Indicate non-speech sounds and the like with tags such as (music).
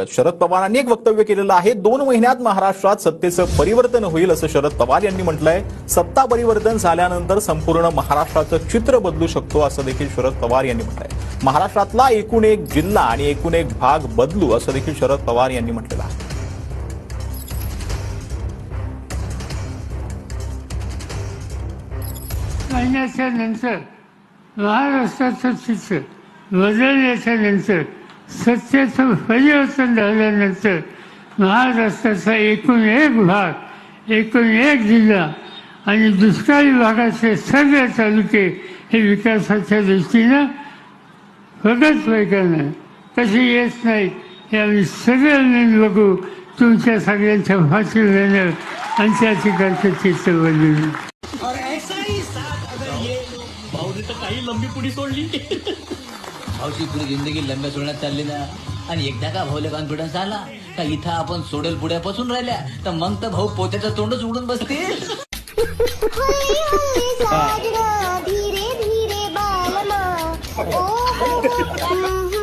लागत शरद पवारांनी एक वक्तव्य केलेलं आहे दोन महिन्यात महाराष्ट्रात सत्तेचं परिवर्तन होईल असं शरद पवार यांनी म्हटलंय. सत्ता परिवर्तन झाल्यानंतर संपूर्ण महाराष्ट्राचं चित्र बदलू शकतो असं देखील शरद पवार यांनी म्हटलंय. महाराष्ट्रातला एकूण एक जिल्हा आणि एकूण एक भाग बदलू असं देखील शरद पवार यांनी म्हटलेलं आहे. महिन्याच्या नंतर महाराष्ट्राचं चित्र बदलल्याच्या नंतर सत्तेचं परिवर्तन झाल्यानंतर महाराष्ट्राचा एकूण एक भाग एकूण एक जिल्हा आणि दुष्काळी भागाचे सगळे तालुके हे विकासाच्या दृष्टीनं प्रगत वेगानं कशी येत नाहीत हे आम्ही सगळ्यांनी बघू तुमच्या सगळ्यांच्या भाषणानं आणि त्या ठिकाणचं चित्र बदलून और ऐसा ही साथ अगर ये भाऊने तर काही लंबी पुढी सोडली. (laughs) भाऊची पुढे जिंदगी लंब्या सोडण्यात चालली ना आणि एकदा का भाऊला कॉन्फिडन्स आला का इथं आपण सोडेल पुढ्यापासून राहिल्या तर मग तर भाऊ पोत्याचं तोंडच उडून बसतील. धीरे धीरे बालमा ओ हो, हो